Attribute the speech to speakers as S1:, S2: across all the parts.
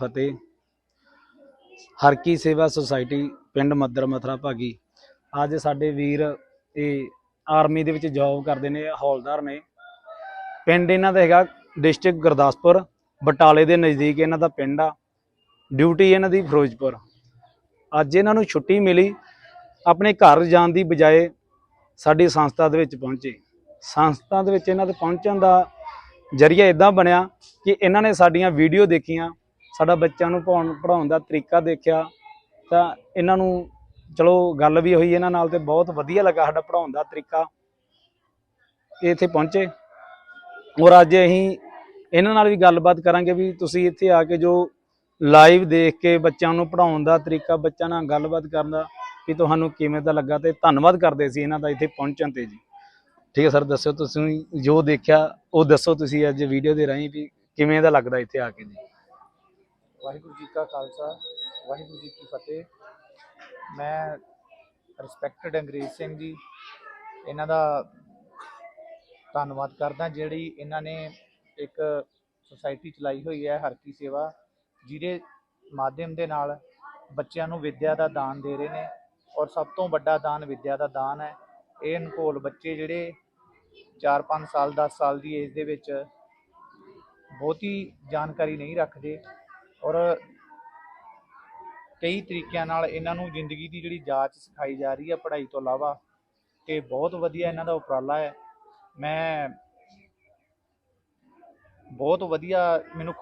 S1: ਫਤਿਹ। ਹਰਕੀ ਸੇਵਾ ਸੁਸਾਇਟੀ ਪਿੰਡ ਮੱਦਰ ਮਥਰਾ ਭਾਗੀ। ਅੱਜ ਸਾਡੇ ਵੀਰ ਇਹ ਆਰਮੀ ਦੇ ਵਿੱਚ ਜੌਬ ਕਰਦੇ ਨੇ ਹੌਲਦਾਰ ਨੇ। ਪਿੰਡ ਇਹਨਾਂ ਦਾ ਹੈਗਾ ਡਿਸਟ੍ਰਿਕਟ ਗੁਰਦਾਸਪੁਰ, ਬਟਾਲੇ ਦੇ ਨਜ਼ਦੀਕ ਇਹਨਾਂ ਦਾ ਪਿੰਡ ਆ। ਡਿਊਟੀ ਇਹਨਾਂ ਦੀ ਫਿਰੋਜ਼ਪੁਰ। ਅੱਜ ਇਹਨਾਂ ਨੂੰ ਛੁੱਟੀ ਮਿਲੀ, ਆਪਣੇ ਘਰ ਜਾਣ ਦੀ ਬਜਾਏ ਸਾਡੀ ਸੰਸਥਾ ਦੇ ਵਿੱਚ ਪਹੁੰਚੇ। ਸੰਸਥਾ ਦੇ ਵਿੱਚ ਇਹਨਾਂ ਦੇ ਪਹੁੰਚਣ ਦਾ ਜਰੀਆ ਇਦਾਂ ਬਣਿਆ ਕਿ ਇਹਨਾਂ ਨੇ ਸਾਡੀਆਂ ਵੀਡੀਓ ਦੇਖੀਆਂ ਸਾਡਾ ਬੱਚਿਆਂ ਨੂੰ ਪੜਾਉਣ ਪੜਾਉਣ ਦਾ ਤਰੀਕਾ ਦੇਖਿਆ, ਤਾਂ ਇਹਨਾਂ ਨੂੰ ਚਲੋ ਗੱਲ ਵੀ ਹੋਈ ਇਹਨਾਂ ਨਾਲ ਤੇ ਬਹੁਤ ਵਧੀਆ ਲੱਗਾ ਸਾਡਾ ਪੜਾਉਣ ਦਾ ਤਰੀਕਾ। ਇਹ ਇੱਥੇ ਪਹੁੰਚੇ। ਔਰ ਅੱਜ ਅਸੀਂ ਇਹਨਾਂ ਨਾਲ ਵੀ ਗੱਲਬਾਤ ਕਰਾਂਗੇ ਵੀ ਤੁਸੀਂ ਇੱਥੇ ਆ ਕੇ ਜੋ ਲਾਈਵ ਦੇਖ ਕੇ ਬੱਚਿਆਂ ਨੂੰ ਪੜਾਉਣ ਦਾ ਤਰੀਕਾ, ਬੱਚਿਆਂ ਨਾਲ ਗੱਲਬਾਤ ਕਰਨ ਦਾ ਵੀ ਤੁਹਾਨੂੰ ਕਿਵੇਂ ਦਾ ਲੱਗਾ ਤੇ ਧੰਨਵਾਦ ਕਰਦੇ ਸੀ ਇਹਨਾਂ ਦਾ ਇੱਥੇ ਪਹੁੰਚਣ ਤੇ ਜੀ। ਠੀਕ ਹੈ ਸਰ, ਦੱਸਿਓ ਤੁਸੀਂ ਜੋ ਦੇਖਿਆ, ਉਹ ਦੱਸੋ ਤੁਸੀਂ ਅੱਜ ਵੀਡੀਓ ਦੇ ਰਾਹੀਂ ਵੀ ਕਿਵੇਂ ਦਾ ਲੱਗਦਾ ਇੱਥੇ ਆ ਕੇ ਜੀ।
S2: ਵਾਹਿਗੁਰੂ ਜੀ ਕਾ ਖਾਲਸਾ, ਵਾਹਿਗੁਰੂ ਜੀ ਕੀ ਫਤਿਹ। ਮੈਂ ਰਿਸਪੈਕਟਡ ਅੰਗਰੇਜ਼ ਸਿੰਘ ਜੀ, ਇਹਨਾਂ ਦਾ ਧੰਨਵਾਦ ਕਰਦਾ ਜਿਹੜੀ ਇਹਨਾਂ ਨੇ ਇੱਕ ਸੁਸਾਇਟੀ ਚਲਾਈ ਹੋਈ ਹੈ ਹਰ ਕੀ ਸੇਵਾ, ਜਿਹਦੇ ਮਾਧਿਅਮ ਦੇ ਨਾਲ ਬੱਚਿਆਂ ਨੂੰ ਵਿੱਦਿਆ ਦਾ ਦਾਨ ਦੇ ਰਹੇ ਨੇ ਔਰ ਸਭ ਤੋਂ ਵੱਡਾ ਦਾਨ ਵਿੱਦਿਆ ਦਾ ਦਾਨ ਹੈ। ਇਹ ਅਨਕੋਲ ਬੱਚੇ ਜਿਹੜੇ 4-5 ਸਾਲ 10 ਸਾਲ ਦੀ ਏਜ ਦੇ ਵਿੱਚ ਬਹੁਤੀ ਜਾਣਕਾਰੀ ਨਹੀਂ ਰੱਖਦੇ। ਔਰ ਕਈ ਤਰੀਕਿਆਂ ਨਾਲ ਇਹਨਾਂ ਨੂੰ ਜ਼ਿੰਦਗੀ ਦੀ ਜਿਹੜੀ ਜਾਂਚ ਸਿਖਾਈ ਜਾ ਰਹੀ ਹੈ ਪੜ੍ਹਾਈ ਤੋਂ ਇਲਾਵਾ ਤੇ ਬਹੁਤ ਵਧੀਆ ਇਹਨਾਂ ਦਾ ਉਪਰਾਲਾ ਹੈ। ਮੈਂ ਬਹੁਤ ਵਧੀਆ ਮੈਨੂੰ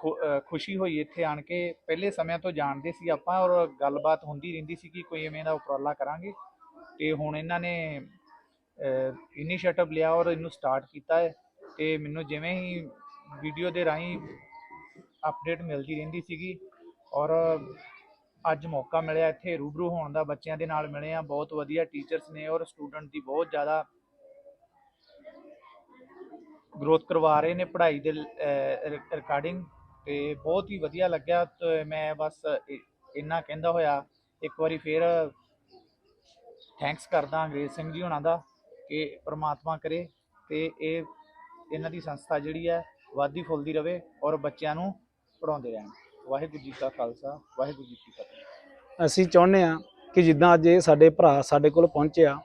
S2: ਖੁਸ਼ੀ ਹੋਈ ਇੱਥੇ ਆਣ ਕੇ। ਪਹਿਲੇ ਸਮਿਆਂ ਤੋਂ ਜਾਣਦੇ ਸੀ ਆਪਾਂ ਔਰ ਗੱਲਬਾਤ ਹੁੰਦੀ ਰਹਿੰਦੀ ਸੀ ਕਿ ਕੋਈ ਐਵੇਂ ਦਾ ਉਪਰਾਲਾ ਕਰਾਂਗੇ। ਤੇ ਹੁਣ ਇਹਨਾਂ ਨੇ ਇਨੀਸ਼ੀਏਟਿਵ ਲਿਆ ਔਰ ਇਹਨੂੰ ਸਟਾਰਟ ਕੀਤਾ ਹੈ। ਤੇ ਮੈਨੂੰ ਜਿਵੇਂ ਹੀ ਵੀਡੀਓ ਦੇ ਰਾਹੀਂ ਅਪਡੇਟ ਮਿਲਦੀ ਰਹਿੰਦੀ ਸੀਗੀ ਔਰ ਅੱਜ ਮੌਕਾ ਮਿਲਿਆ, ਇੱਥੇ ਰੂਬਰੂ ਹੋਣ ਦਾ, ਬੱਚਿਆਂ ਦੇ ਨਾਲ ਮਿਲੇ ਆ ਬਹੁਤ ਵਧੀਆ ਟੀਚਰਸ ਨੇ ਔਰ ਸਟੂਡੈਂਟ ਦੀ ਬਹੁਤ ਜ਼ਿਆਦਾ ਗਰੋਥ ਕਰਵਾ ਰਹੇ ਨੇ ਪੜ੍ਹਾਈ ਦੇ ਰਿਕਾਰਡਿੰਗ ਤੇ ਬਹੁਤ ਹੀ ਵਧੀਆ ਲੱਗਿਆ, ਤੇ ਮੈਂ ਬਸ ਇੰਨਾ ਕਹਿੰਦਾ ਹੋਇਆ, ਇੱਕ ਵਾਰੀ ਫੇਰ ਥੈਂਕਸ ਕਰਦਾ ਅੰਗਰੇਜ਼ ਸਿੰਘ ਜੀ ਹੋਣਾ ਦਾ ਕਿ ਪ੍ਰਮਾਤਮਾ ਕਰੇ ਤੇ ਇਹ, ਇਹਨਾਂ ਦੀ ਸੰਸਥਾ ਜਿਹੜੀ ਹੈ, ਵਾਧੀ ਫੁੱਲਦੀ ਰਵੇ ਔਰ ਬੱਚਿਆਂ ਨੂੰ ਪੜਾਉਂਦੇ ਰਹਿਣ। ਵਾਹਿਗੁਰੂ ਜੀ ਕਾ ਖਾਲਸਾ, ਵਾਹਿਗੁਰੂ ਜੀ ਕੀ ਫਤਿਹ।
S1: ਅਸੀਂ ਚਾਹੁੰਦੇ ਆ ਕਿ ਜਿੱਦਾਂ ਅੱਜ ਇਹ ਸਾਡੇ ਭਰਾ ਸਾਡੇ ਕੋਲ ਪਹੁੰਚਿਆ,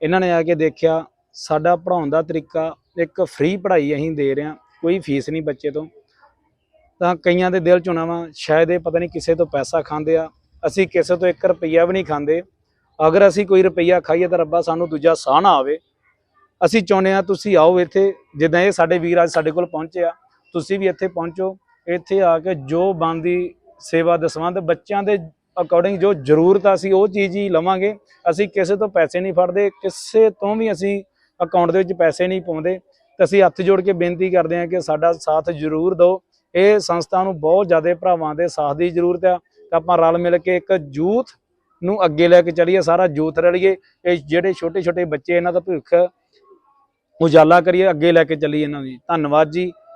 S1: ਇਹਨਾਂ ਨੇ ਆ ਕੇ ਦੇਖਿਆ, ਸਾਡਾ ਪੜਾਉਣ ਦਾ ਤਰੀਕਾ ਇੱਕ ਫ੍ਰੀ ਪੜ੍ਹਾਈ ਅਸੀਂ ਦੇ ਰਹੇ ਹਾਂ, ਕੋਈ ਫੀਸ ਨਹੀਂ ਬੱਚੇ ਤੋਂ। ਤਾਂ ਕਈਆਂ ਦੇ ਦਿਲ ਚ ਹੋਣਾ ਵਾ, ਸ਼ਾਇਦ ਇਹ ਪਤਾ ਨਹੀਂ ਕਿਸੇ ਤੋਂ ਪੈਸਾ ਖਾਂਦੇ ਆ, ਅਸੀਂ ਕਿਸੇ ਤੋਂ 1 ਰੁਪਈਆ ਵੀ ਨਹੀਂ ਖਾਂਦੇ। ਅਗਰ ਅਸੀਂ ਕੋਈ ਰੁਪਈਆ ਖਾਈਏ ਤਾਂ ਰੱਬਾ ਸਾਨੂੰ ਦੂਜਾ ਸਾਹ ਨਾ ਆਵੇ। ਅਸੀਂ ਚਾਹੁੰਦੇ ਆ ਤੁਸੀਂ ਆਓ ਇੱਥੇ, ਜਿੱਦਾਂ ਇਹ ਸਾਡੇ ਵੀਰ ਅੱਜ ਸਾਡੇ ਕੋਲ ਪਹੁੰਚੇ ਆ, ਤੁਸੀਂ ਵੀ ਇੱਥੇ ਪਹੁੰਚੋ। ਇੱਥੇ ਆ ਕੇ ਜੋ ਬਣਦੀ ਸੇਵਾ ਦਸਵੰਦ ਬੱਚਿਆਂ ਦੇ ਅਕੋਰਡਿੰਗ ਜੋ ਜ਼ਰੂਰਤ ਆ, ਅਸੀਂ ਉਹ ਚੀਜ਼ ਹੀ ਲਵਾਂਗੇ। ਅਸੀਂ ਕਿਸੇ ਤੋਂ ਪੈਸੇ ਨਹੀਂ ਫੜਦੇ, ਕਿਸੇ ਤੋਂ ਵੀ ਅਸੀਂ ਅਕਾਊਂਟ ਦੇ ਵਿੱਚ ਪੈਸੇ ਨਹੀਂ ਪਾਉਂਦੇ। ਤੇ ਅਸੀਂ ਹੱਥ ਜੋੜ ਕੇ ਬੇਨਤੀ ਕਰਦੇ ਹਾਂ ਕਿ ਸਾਡਾ ਸਾਥ ਜ਼ਰੂਰ ਦਿਓ। ਇਹ ਸੰਸਥਾ ਨੂੰ ਬਹੁਤ ਜ਼ਿਆਦਾ ਭਰਾਵਾਂ ਦੇ ਸਾਥ ਦੀ ਜ਼ਰੂਰਤ ਆ। ਤਾਂ ਆਪਾਂ ਰਲ ਮਿਲ ਕੇ ਇੱਕ ਯੂਥ ਨੂੰ ਅੱਗੇ ਲੈ ਕੇ ਚੱਲੀਏ, ਸਾਰਾ ਯੂਥ ਰਲੀਏ। ਇਹ ਜਿਹੜੇ ਛੋਟੇ ਛੋਟੇ ਬੱਚੇ, ਇਹਨਾਂ ਦਾ ਭਵਿੱਖ ਉਜਾਲਾ ਕਰੀਏ, ਅੱਗੇ ਲੈ ਕੇ ਚੱਲੀਏ ਇਹਨਾਂ ਦੀ। ਧੰਨਵਾਦ ਜੀ।